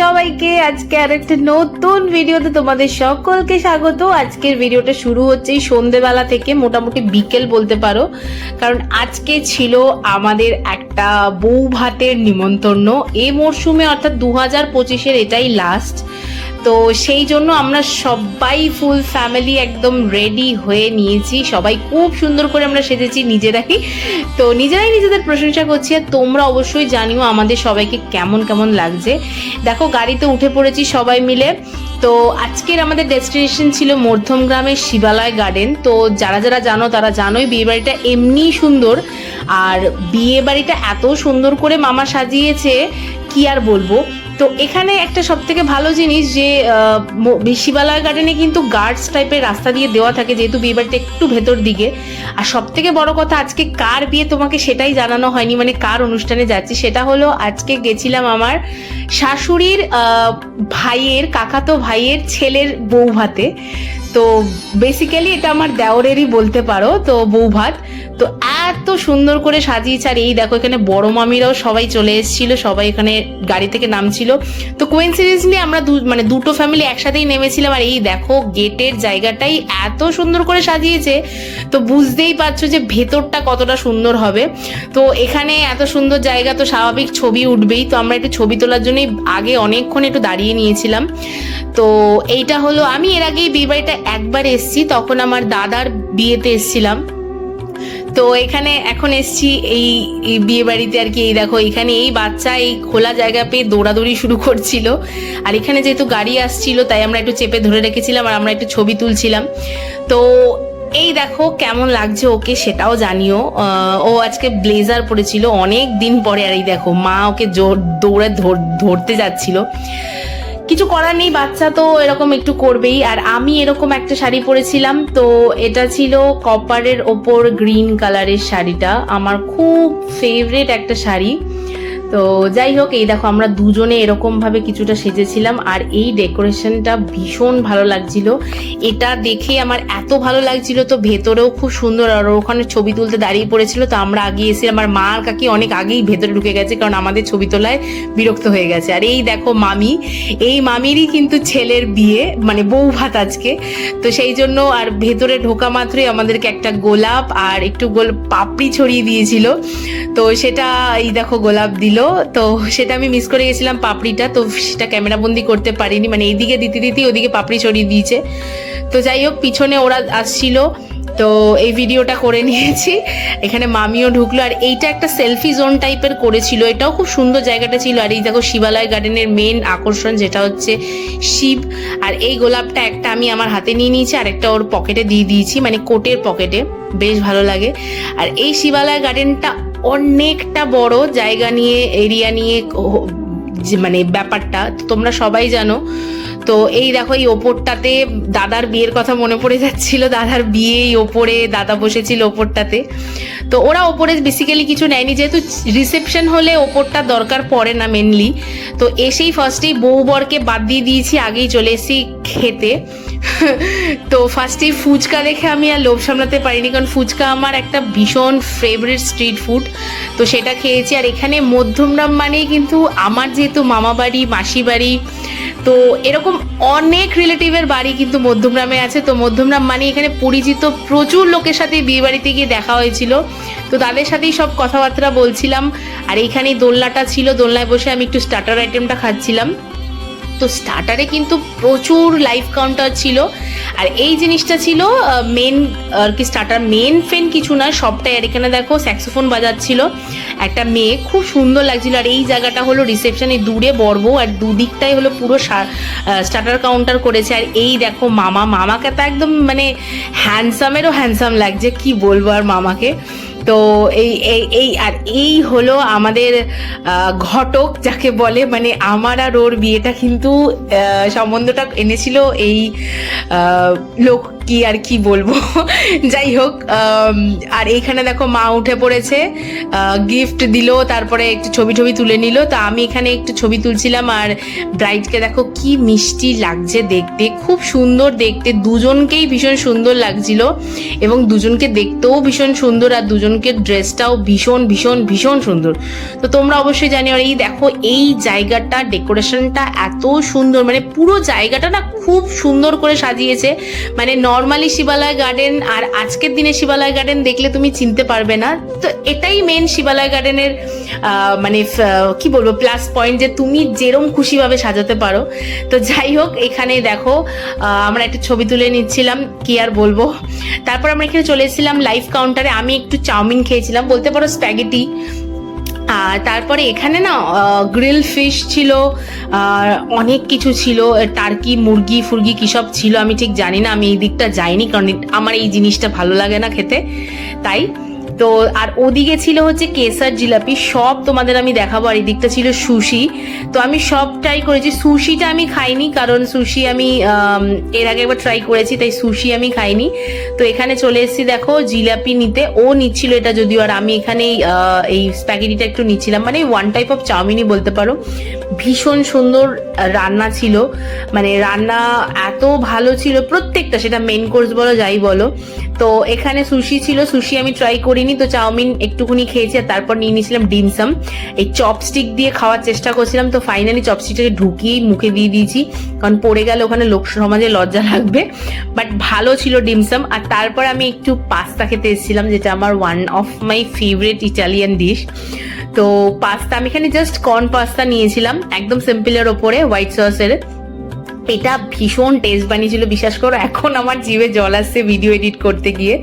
সবাইকে আজকে আর একটা নতুন ভিডিওতে তোমাদের সকলকে স্বাগত। আজকের ভিডিওটা শুরু হচ্ছে সন্ধেবেলা থেকে, মোটামুটি বিকেল বলতে পারো। কারণ আজকে ছিল আমাদের একটা বউ ভাতের নিমন্ত্রণ। এ মরশুমে অর্থাৎ দু হাজার পঁচিশের এটাই লাস্ট তো সেই জন্য আমরা সবাই ফুল ফ্যামিলি একদম রেডি হয়ে নিয়েছি। সবাই খুব সুন্দর করে আমরা সেজেছি নিজেরাই। তো নিজেরাই নিজেদের প্রশংসা করছি আর তোমরা অবশ্যই জানিও আমাদের সবাইকে কেমন কেমন লাগছে। দেখো, গাড়িতে উঠে পড়েছি সবাই মিলে। তো আজকের আমাদের ডেস্টিনেশন ছিল মধ্যম গ্রামের শিবালয় গার্ডেন তো যারা যারা জানো তারা জানোই বিয়ে বাড়িটা এমনিই সুন্দর। আর বিয়ে বাড়িটা এত সুন্দর করে মামা সাজিয়েছে, কি আর বলব? তো এখানে একটা সব থেকে ভালো জিনিস যে শিবালয় গার্ডেনে কিন্তু গার্ডস টাইপের রাস্তা দিয়ে দেওয়া থাকে, যেহেতু বিয়ে বাড়িটা একটু ভেতর দিকে। আর সব থেকে বড় কথা, আজকে কার বিয়ে তোমাকে সেটাই জানানো হয়নি মানে কার অনুষ্ঠানে যাচ্ছি সেটা হলো আজকে গেছিলাম আমার শাশুড়ির ভাইয়ের, কাকাতো ভাইয়ের ছেলের বউ ভাতে। তো বেসিক্যালি এটা আমার দেওরেরই বলতে পারো, তো বউ ভাত। তো এত সুন্দর করে সাজিয়েছে, আর এই দেখো এখানে বড় মামিরাও সবাই চলে এসেছিল, সবাই এখানে গাড়ি থেকে নামছিল। তো কোইন্সিডেন্সলি আমরা মানে দুটো ফ্যামিলি একসাথেই নেমেছিলাম, আর এই দেখো গেটের জায়গাটাই এত সুন্দর করে সাজিয়েছে। তো বুঝতেই পারছ যে ভেতরটা কতটা সুন্দর হবে। তো এখানে এত সুন্দর জায়গা, তো স্বাভাবিক ছবি উঠবেই। তো আমরা একটু ছবি তোলার জন্যই আগে অনেকক্ষণ একটু দাঁড়িয়ে নিয়েছিলাম। তো এইটা হলো, আমি এর আগেই বিয়ে বাড়িটা একবার এসেছি, তখন আমার দাদার বিয়েতে এসেছিলাম। তো এখানে এখন এসছি, এই বিয়ে বাড়িতে আর কি, এই দেখো, এখানে এই বাচ্চা এই খোলা জায়গা পেয়ে দৌড়াদৌড়ি শুরু করছিল। আর এখানে যেহেতু গাড়ি আসছিল, তাই আমরা একটু চেপে ধরে রেখেছিলাম আর আমরা একটু ছবি তুলছিলাম। তো এই দেখো কেমন লাগছে ওকে সেটাও জানিও। ও আজকে ব্লেজার পরেছিল, অনেক দিন পরে আর এই দেখো, মা ওকে জোর দৌড়ে ধর- ধরতে যাচ্ছিল। কিছু করার নেই, বাচ্চা তো এরকম একটু করবেই। আর আমি এরকম একটা শাড়ি পরেছিলাম, তো এটা ছিল কপারের ওপর গ্রিন কালারের শাড়িটা। আমার খুব ফেভারেট একটা শাড়ি। তো যাই হোক, এই দেখো আমরা দুজনে এরকম ভাবে কিছুটা সেজেছিলাম আর এই ডেকোরেশনটা ভীষণ ভালো লাগছিল। এটা দেখে আমার এত ভালো লাগছিল, তো ভেতরেও খুব সুন্দর আর ওখানে ছবি তুলতে দাঁড়িয়ে পড়েছিল, তো আমরা আগে এসে আমার মা আর কাকি অনেক আগেই ভেতরে ঢুকে গেছে, কারণ আমাদের ছবি তোলায় বিরক্ত হয়ে গেছে। আর এই দেখো মামি, এই মামিরই কিন্তু ছেলের বিয়ে মানে বউ ভাত আজকে। তো সেই জন্য আর ভেতরে ঢোকা মাত্রই আমাদেরকে একটা গোলাপ আর একটু গোল পাপড়ি ছড়িয়ে দিয়েছিল। তো সেটা এই দেখো গোলাপ দিল। তো সেটা আমি মিস করে গেছিলাম পাপড়িটা, তো সেটা ক্যামেরাবন্দি করতে পারিনি। মানে এইদিকে দিতে দিতে ওদিকে পাপড়ি ছড়িয়ে দিয়েছে। তো যাই হোক, পিছনে ওরা আসছিল। তো এই ভিডিওটা করে নিয়েছি। এখানে মামিও ঢুকলো। আর এইটা একটা সেলফি জোন টাইপের করেছিল। এটাও খুব সুন্দর জায়গাটা ছিল। আর এই দেখো, শিবালয় গার্ডেনের মেন আকর্ষণ যেটা হচ্ছে শিব। আর এই গোলাপটা একটা আমি আমার হাতে নিয়ে নিয়েছি। আর একটা ওর পকেটে দিয়ে দিয়েছি। মানে কোটের পকেটে বেশ ভালো লাগে। আর এই শিবালয় গার্ডেনটা অনেকটা বড়। জায়গা নিয়ে এরিয়া নিয়ে মানে ব্যাপারটা তোমরা সবাই জানো। তো এই দেখো, এই ওপরটাতে দাদার বিয়ের কথা মনে পড়ে যাচ্ছিল। দাদার বিয়ে ওপরে, দাদা বসেছিল ওপরটাতে। তো ওরা ওপরে বেসিক্যালি কিছু নেয়নি, যেহেতু রিসেপশন হলে ওপরটা দরকার পড়ে না মেনলি তো এসেই ফার্স্টেই বউ বরকে বাদ দিয়ে দিয়েছি, আগেই চলে এসেছি খেতে। তো ফার্স্টেই ফুচকা দেখে আমি আর লোভ সামলাতে পারিনি, কারণ ফুচকা আমার একটা ভীষণ ফেভারিট স্ট্রিট ফুড তো সেটা খেয়েছি, আর এখানে মধ্যমরাম মানেই কিন্তু আমার যেহেতু মামা বাড়ি, মাসি বাড়ি। তো এরকম অনেক রিলেটিভের বাড়ি কিন্তু মধ্যমগ্রামে আছে। তো মধ্যমগ্রাম মানে এখানে পরিচিত প্রচুর লোকের সাথে বিয়ে বাড়িতে গিয়ে দেখা হয়েছিল। তো তাদের সাথেই সব কথাবার্তা বলছিলাম। আর এইখানে দোলনাটা ছিল, দোলনায় বসে আমি একটু স্টার্টার আইটেমটা খাচ্ছিলাম। তো স্টার্টারে কিন্তু প্রচুর লাইফ কাউন্টার ছিল। আর এই জিনিসটা ছিল মেন আর কি স্টার্টার মেন ফেন কিছু না, সবটাই আর এখানে দেখো স্যাক্সোফোন বাজাচ্ছিল। একটা মেয়ে, খুব সুন্দর লাগছিল। আর এই জায়গাটা হলো রিসেপশনে দূরে বর্ব আর দুদিকটাই হলো পুরো স্টার্টার কাউন্টার করেছে। আর এই দেখো মামা, মামাকে তো একদম মানে হ্যান্ডসামেরও হ্যান্ডসাম লাগছে, কি বলব আর মামাকে। তো এই এই এই, আর এই হলো আমাদের ঘটক যাকে বলে মানে আমার আর ওর বিয়েটা কিন্তু সম্বন্ধটা এনেছিল এই লোক কি আর কি বলব? যাই হোক আর এইখানে দেখো মা উঠে পড়েছে গিফট দিল, তারপরে একটু ছবি টবি তুলে নিল, তো আমি এখানে একটু ছবি তুলছিলাম, আর ব্রাইডকে দেখো কি মিষ্টি লাগছে দেখতে, খুব সুন্দর দেখতে, দুজনকেই ভীষণ সুন্দর লাগছিল, এবং দুজনকে দেখতেও ভীষণ সুন্দর, আর দুজনকে ড্রেসটাও ভীষণ ভীষণ ভীষণ সুন্দর। তো তোমরা অবশ্যই জানি আর এই দেখো, এই জায়গাটা ডেকোরেশনটা এত সুন্দর মানে পুরো জায়গাটা না খুব সুন্দর করে সাজিয়েছে মানে নর্মালি শিবালয় গার্ডেন আর আজকের দিনে শিবালয় গার্ডেন দেখলে তুমি চিনতে পারবে না। তো এটাই মেন শিবালয় গার্ডেনের মানে কি বলব প্লাস পয়েন্ট যে তুমি যেরম খুশিভাবে সাজাতে পারো। তো যাই হোক এখানে দেখো আমরা একটা ছবি তুলে নিচ্ছিলাম, কি আর বলব। তারপর আমরা এখানে চলে এসেছিলাম লাইভ কাউন্টারে আমি একটু চাউমিন খেয়েছিলাম, বলতে পারো স্প্যাগেটি আর তারপরে এখানে না গ্রিল ফিশ ছিল, আর অনেক কিছু ছিল টার্কি মুরগি, ফুরগি কী সব ছিল, আমি ঠিক জানি না, আমি এই দিকটা যাইনি, কারণ আমার এই জিনিসটা ভালো লাগে না খেতে। তাই তো আর ওদিকে ছিল হচ্ছে কেসার জিলাপি সব তোমাদের আমি দেখাবো। আর এই দিকটা ছিল সুশি। তো আমি সব ট্রাই করেছি। সুশিটা আমি খাইনি কারণ সুশি আমি এর আগে একবার ট্রাই করেছি তাই সুশি আমি খাইনি। তো এখানে চলে এসেছি দেখো জিলাপি নিতে। ও নিচ্ছিল এটা যদিও আর আমি এখানে এই, আহ, এই স্প্যাগেটিটা একটু নিচ্ছিলাম। মানে ওয়ান টাইপ অফ চাউমিনই বলতে পারো। ভীষণ সুন্দর রান্না ছিল। মানে রান্না এত ভালো ছিল, প্রত্যেকটা, সেটা মেন কোর্স বলো, যাই বলো। তো এখানে সুশি ছিল সুশি আমি ট্রাই করিনি, তো চাউমিন একটুখানি খেয়েছি আর তারপর নিয়ে নিয়েছিলাম ডিমসাম এই চপস্টিক দিয়ে খাওয়ার চেষ্টা করছিলাম, তো ফাইনালি চপস্টিকটাকে ঢুকিয়েই মুখে দিয়ে দিয়েছি। কারণ পড়ে গেলে ওখানে লোক সমাজে লজ্জা লাগবে। বাট ভালো ছিল ডিমসাম আর তারপর আমি একটু পাস্তা খেতে এসেছিলাম, যেটা আমার one of my favourite Italian dish তো পাস্তা আমি এখানে জাস্ট কর্ন পাস্তা নিয়েছিলাম, একদম সিম্পলের ওপরে হোয়াইট সসের এটা ভীষণ টেস্ট বানিয়েছিল, বিশ্বাস করো, এখন আমার জিভে জল আসছে ভিডিও এডিট করতে গিয়ে।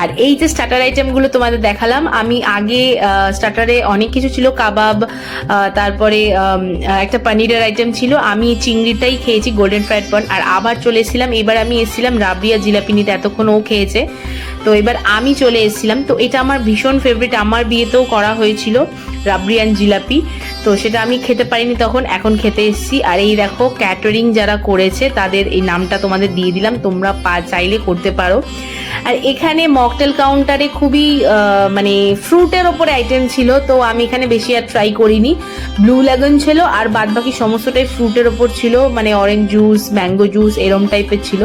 আর এই যে স্টার্টার আইটেমগুলো তোমাদের দেখালাম, আমি আগে স্টার্টারে অনেক কিছু ছিল, কাবাব তারপরে একটা পনিরের আইটেম ছিল, আমি চিংড়িটাই খেয়েছি গোল্ডেন ফ্রাইড পন আর আবার চলে এসেছিলাম, এবার আমি এসেছিলাম রাবড়িয়া জিলাপি নিতে এতক্ষণ ও খেয়েছে। তো এবার আমি চলে এসেছিলাম। তো এটা আমার ভীষণ ফেভারিট আমার বিয়েতেও করা হয়েছিল রাবড়িয়ান জিলাপি। তো সেটা আমি খেতে পারিনি তখন, এখন খেতে এসেছি। আর এই দেখো ক্যাটারিং যারা করেছে, তাদের এই নামটা তোমাদের দিয়ে দিলাম। তোমরা পা, চাইলে করতে পারো। আর এখানে মকটেল কাউন্টারে খুবই মানে ফ্রুটের ওপরে আইটেম ছিল, তো আমি এখানে বেশি আর ট্রাই করিনি। ব্লু লেগন ছিল, আর বাদ বাকি সমস্তটাই ফ্রুটের ওপর ছিল মানে অরেঞ্জ জুস ম্যাঙ্গো জুস এরম টাইপের ছিল।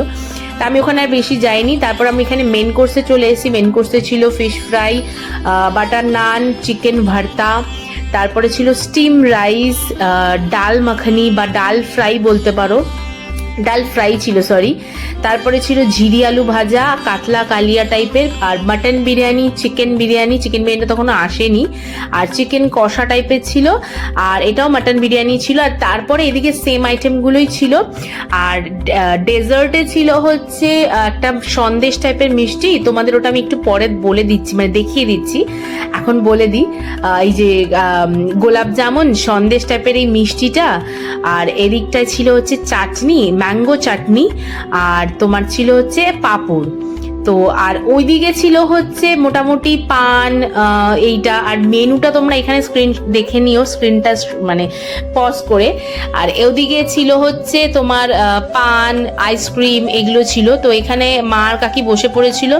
তা আমি ওখানে আর বেশি যাইনি। তারপর আমি এখানে মেন কোর্সে চলে এসেছি। মেন কোর্সে ছিল fish fry butter naan chicken bharta. তারপরে ছিল স্টিম রাইস ডাল মাখানি বা ডাল ফ্রাই বলতে পারো। ডাল ফ্রাই ছিল সরি তারপরে ছিল ঝিরি আলু ভাজা, কাতলা কালিয়া টাইপের, আর mutton biryani, chicken biryani. Chicken biryani তখনও আসেনি। আর চিকেন কষা টাইপের ছিল, আর এটাও মাটন বিরিয়ানি ছিল। আর তারপরে এদিকে সেম আইটেমগুলোই ছিল। আর ডেজার্টে ছিল হচ্ছে একটা সন্দেশ টাইপের মিষ্টি। তোমাদের ওটা আমি একটু পরে বলে দিচ্ছি মানে দেখিয়ে দিচ্ছি। এখন বলে দিই এই যে গোলাপ জামুন, সন্দেশ টাইপের এই মিষ্টিটা। আর এদিকটায় ছিল হচ্ছে চাটনি ম্যাঙ্গো চাটনি আর তোমার ছিল হচ্ছে পাঁপড়। তো আর ওইদিকে ছিল হচ্ছে মোটামুটি পান এইটা আর মেনুটা তোমরা এখানে স্ক্রিন দেখে নিও স্ক্রিনটা মানে পজ করে। আর ওদিকে ছিল হচ্ছে তোমার পান আইসক্রিম এগুলো ছিল। তো এখানে মা আর কাকি বসে পড়েছিল।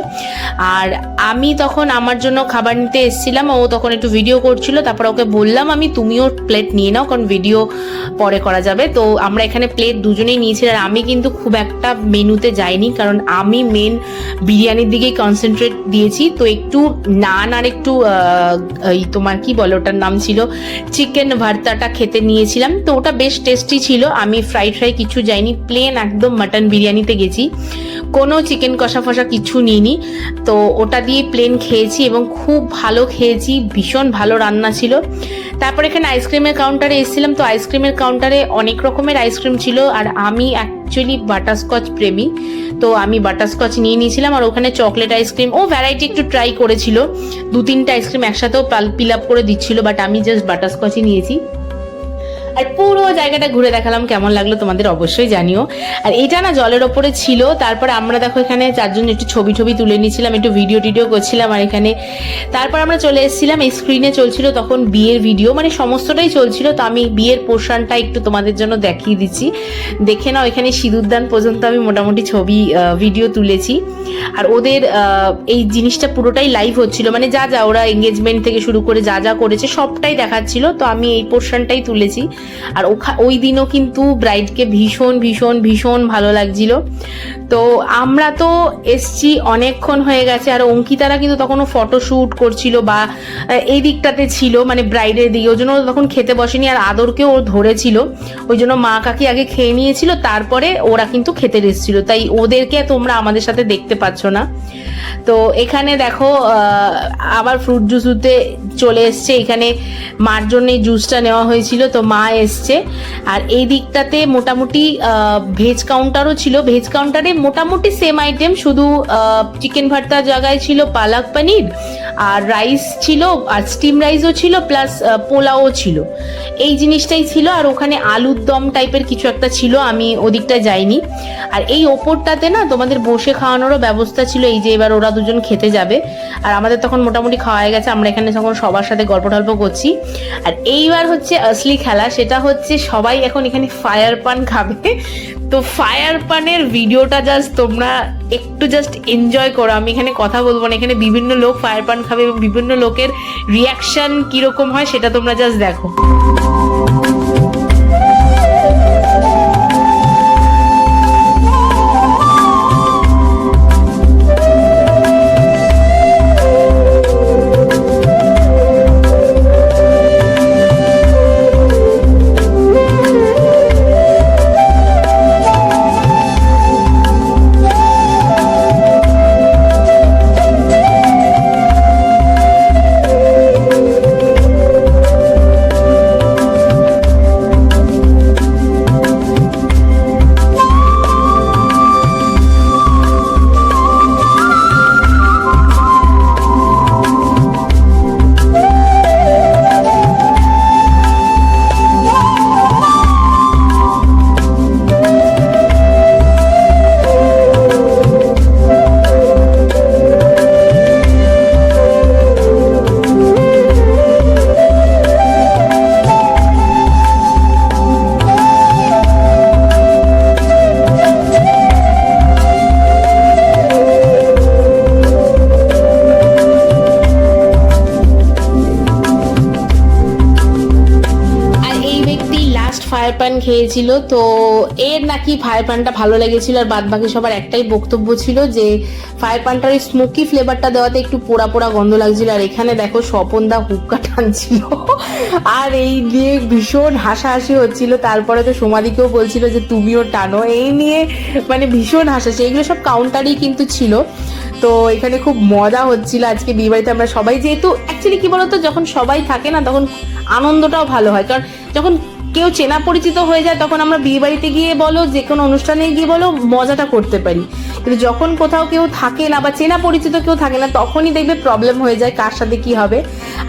আর আমি তখন আমার জন্য খাবার নিতে এসেছিলাম। ও তখন একটু ভিডিও করছিল। তারপর ওকে বললাম, আমি তুমিও প্লেট নিয়ে নাও, কারণ ভিডিও পরে করা যাবে। তো আমরা এখানে প্লেট দুজনেই নিয়েছিলাম আর আমি কিন্তু খুব একটা মেনুতে যাইনি, কারণ আমি মেন বিরিয়ানির দিকেই কনসেন্ট্রেট দিয়েছি। তো একটু নান আর একটু তোমার কি বলে ওটার নাম ছিল? চিকেন ভর্তাটা খেতে নিয়েছিলাম। তো ওটা বেশ টেস্টি ছিল। আমি ফ্রাই ফ্রাই কিছু যাইনি। প্লেন একদম মাটন বিরিয়ানিতে গেছি। কোনো চিকেন কষা ফষা কিছু নিইনি। তো ওটা দিয়ে প্লেন খেয়েছি এবং খুব ভালো খেয়েছি। ভীষণ ভালো রান্না ছিল। তারপর এখানে আইসক্রিমের কাউন্টারে এসেছিলাম। তো আইসক্রিমের কাউন্টারে অনেক রকমের আইসক্রিম ছিল। আর আমি অ্যাকচুয়ালি বাটারস্কচ প্রেমী। তো আমি বাটারস্কচ নিয়ে নিয়েছিলাম আর ওখানে চকলেট আইসক্রিম ও ভ্যারাইটি একটু ট্রাই করেছিল। দু তিনটা আইসক্রিম একসাথেও পিল আপ করে দিচ্ছিল বাট আমি জাস্ট বাটারস্কচই নিয়েছি। আর পুরো জায়গাটা ঘুরে দেখালাম, কেমন লাগল তোমাদের অবশ্যই জানিও। আর এটা না জলের ওপরে ছিল, তারপর আমরা দেখো এখানে চারজন একটু ছবি ছবি তুলে নিয়েছিলাম, একটু ভিডিও টিডিও করছিলাম আর এখানে। তারপর আমরা চলে এসেছিলাম স্ক্রিনে চলছিল তখন বিয়ের ভিডিও মানে সমস্তটাই চলছিল, তো আমি বিয়ের পোর্শনটা একটু তোমাদের জন্য দেখিয়ে দিচ্ছি। দেখে নাও, এখানে সিঁদুরদান পর্যন্ত আমি মোটামুটি ছবি ভিডিও তুলেছি। আর ওদের এই জিনিসটা পুরোটাই লাইভ হচ্ছিল মানে যা যা ওরা এঙ্গেজমেন্ট থেকে শুরু করে যা যা করেছে সবটাই দেখাচ্ছিল, তো আমি এই পোর্শনটাই তুলেছি। আর ওই দিনও কিন্তু ব্রাইডকে ভীষণ ভীষণ ভীষণ ভালো লাগছিল। তো আমরা তো এসছি, অনেকক্ষণ হয়ে গেছে, আর অঙ্কিতারা কিন্তু তখনও ফটোশ্যুট করছিল বা এই দিকটাতে ছিল মানে ব্রাইডের দিকে। ওই জন্য তখন খেতে বসেনি, আর আদরকেও ও ধরেছিল। ওই জন্য মা কাকি আগে খেয়ে নিয়েছিল, তারপরে ওরা কিন্তু খেতে এসেছিল। তাই ওদেরকে তোমরা আমাদের সাথে দেখতে পাচ্ছ না। তো এখানে দেখো আবার ফ্রুট জুসুতে চলে এসছে। এখানে মার জন্য জুসটা নেওয়া হয়েছিল। তো মা এসছে। আর এই দিকটাতে মোটামুটি ভেজ কাউন্টারও ছিল। ভেজ কাউন্টারে মোটামুটি সেম আইটেম শুধু চিকেন ভর্তার জায়গায় ছিল পালক পনির আর রাইস ছিল, আর স্টিম রাইসও ছিল প্লাস পোলাও ছিল। এই জিনিসটাই ছিল, আর ওখানে আলুর দম টাইপের কিছু একটা ছিল, আমি ওদিকটা যাইনি। আর এই ওপরটাতে না, তোমাদের বসে খাওয়ানোরও ব্যবস্থা ছিল, এই যে এবার ওরা দুজন খেতে যাবে। আর আমাদের তখন মোটামুটি খাওয়া গেছে, আমরা এখানে তখন সবার সাথে গল্প টল্প করছি। আর এইবার হচ্ছে আসলি খেলা, সেটা হচ্ছে সবাই এখন এখানে ফায়ার পান খাবে। তো ফায়ার পানের ভিডিওটা জাস্ট তোমরা একটু জাস্ট এনজয় করো। আমি এখানে কথা বলব না, এখানে বিভিন্ন লোক ফায়ার পান খাবে এবং বিভিন্ন লোকের রিয়াকশান কীরকম হয় সেটা তোমরা জাস্ট দেখো। ফায়ার পান খেয়েছিল, তো এর নাকি ফায়ার পানটা ভালো লেগেছিল আর বাদ বাকি সবার একটাই বক্তব্য ছিল যে ফায়ার পানটার ওই স্মোকি ফ্লেভারটা দেওয়াতে একটু পোড়া পোড়া গন্ধ লাগছিল আর এখানে দেখো স্বপনদা হুক্কা টানছিল। আর এই নিয়ে ভীষণ হাসাহাসি হচ্ছিল। তারপরে তো সোমাদিকেও বলছিল যে, তুমিও টানো। এই নিয়ে মানে ভীষণ হাসাহাসি। এগুলো সব কাউন্টারই কিন্তু ছিল। তো এখানে খুব মজা হচ্ছিল। আজকে বিয়ে বাড়িতে আমরা সবাই যেহেতু অ্যাকচুয়ালি কি বলতো, যখন সবাই থাকে না, তখন আনন্দটাও ভালো হয়। কারণ যখন কেউ চেনা পরিচিত হয়ে যায়, তখন আমরা বিয়ে বাড়িতে গিয়ে বলো, যে কোনো অনুষ্ঠানে গিয়ে বলো, মজাটা করতে পারি। কিন্তু যখন কোথাও কেউ থাকে না বা চেনা পরিচিত কেউ থাকে না, তখনই দেখবে প্রবলেম হয়ে যায় কার সাথে কি হবে।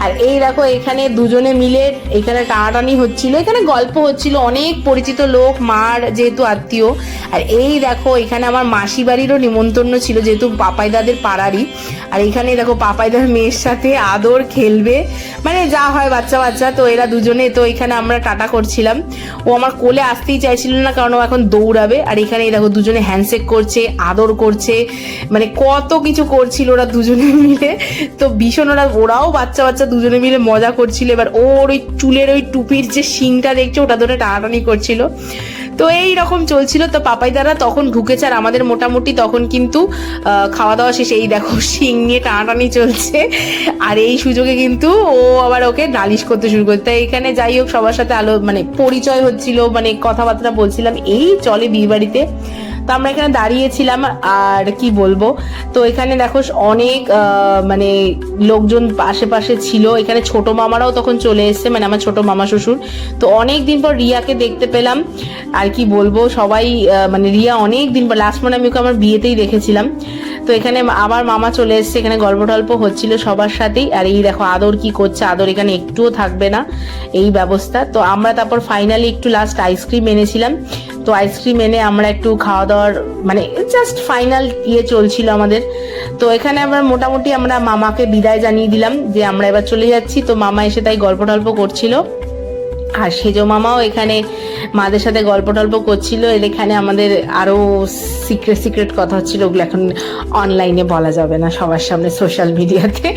আর এই দেখো, এখানে দুজনে মিলে এখানে টানাটানি হচ্ছিল, এখানে গল্প হচ্ছিল, অনেক পরিচিত লোক, মার যেহেতু আত্মীয়। আর এই দেখো, এখানে আমার মাসি বাড়িরও নিমন্ত্রণ ছিল, যেহেতু পাপাইদাদের পাড়ারই। আর এখানে দেখো, পাপাইদার মেয়ের সাথে আদর খেলবে। মানে যা হয় বাচ্চা বাচ্চা, তো এরা দুজনে, তো এখানে আমরা টাটা করছিলাম। ও আমার কোলে আসতেই চাইছিল না, কারণ ও এখন দৌড়াবে। আর এখানে দেখো, দুজনে হ্যান্ডশেক করছে, আদর করছে মানে কত কিছু করছিল ওরা দুজনে মিলে। তো ভীষণ ওরা, ওরাও বাচ্চা বাচ্চা দুজনে মিলে মজা করছিল। এবার ওর ওই চুলের ওই টুপির যে শিংটা দেখছে, ওটা ধরে টানাটানি করছিল। তো এই রকম চলছিল। তো পাপাই দ্বারা তখন ঢুকেছে আর আমাদের মোটামুটি তখন কিন্তু খাওয়া দাওয়া শেষে এই দেখো শিং নিয়ে টানাটানি চলছে। আর এই সুযোগে কিন্তু ও আবার ওকে নালিশ করতে শুরু করতে এখানে যাই হোক, সবার সাথে আলো মানে পরিচয় হচ্ছিল মানে কথাবার্তা বলছিলাম। এই চলে বিয়ে বাড়িতে তো আমরা এখানে দাঁড়িয়েছিলাম আর কি বলব? তো এখানে দেখো অনেক মানে লোকজন আশেপাশে ছিল। এখানে ছোট মামারাও তখন চলে এসেছে মানে আমার ছোট মামা শ্বশুর। তো অনেক দিন পর রিয়াকে দেখতে পেলাম। আর কি বলব, সবাই মানে রিয়া অনেক দিন পর লাস্ট মানে আমি ওকে আমার বিয়েতেই দেখেছিলাম। তো এখানে আবার মামা চলে এসেছে, এখানে গল্প টল্প হচ্ছিল সবার সাথেই। আর এই দেখো আদর কি করছে, আদর এখানে একটুও থাকবে না, এই ব্যবস্থা। তো আমরা তারপর ফাইনালি একটু লাস্ট আইসক্রিম এনেছিলাম। তো আইসক্রিম এনে আমরা একটু খাওয়া দাওয়ার মানে জাস্ট ফাইনাল ইয়ে চলছিল আমাদের। তো এখানে আমরা মোটামুটি আমরা মামাকে বিদায় জানিয়ে দিলাম যে আমরা এবার চলে যাচ্ছি। তো মামা এসে তাই গল্প টল্প করছিল। আর সেজো মামাও এখানে মাদের সাথে গল্প টল্প করছিল। এখানে আমাদের আরও সিক্রেট সিক্রেট কথা হচ্ছিল। ওগুলো এখন অনলাইনে বলা যাবে না, সবার সামনে সোশ্যাল মিডিয়াতে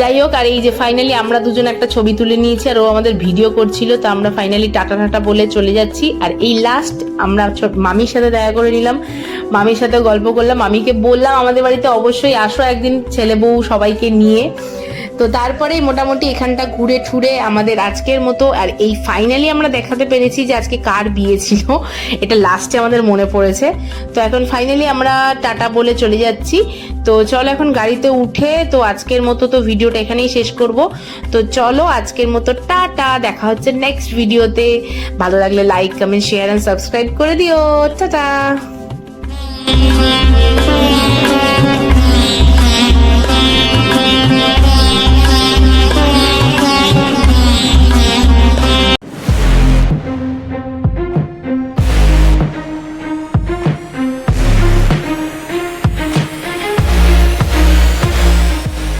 যাই হোক, আর এই যে ফাইনালি আমরা দুজন একটা ছবি তুলে নিয়েছি, আর ও আমাদের ভিডিও করছিল, তো আমরা ফাইনালি টাটা টাটা বলে চলে যাচ্ছি। আর এই লাস্ট আমরা মামির সাথে দেখা করে নিলাম। মামির সাথে গল্প করলাম। মামিকে বললাম, আমাদের বাড়িতে অবশ্যই আসো একদিন ছেলে বউ সবাইকে নিয়ে। তো তারপরে মোটামুটি এখানটা ঘুরে ঠুরে আমাদের আজকের মতো, আর এই ফাইনালি আমরা দেখাতে পেরেছি যে আজকে কার বিয়ে ছিল, এটা লাস্টে আমাদের মনে পড়েছে। তো এখন ফাইনালি আমরা টাটা বলে চলে যাচ্ছি। তো চলো এখন গাড়িতে উঠে, তো আজকের মতো তো ভিডিওটা এখানেই শেষ করব। তো চলো আজকের মতো টাটা, দেখা হচ্ছে নেক্সট ভিডিওতে। ভালো লাগলে like comment share and subscribe করে দিও। টাটা!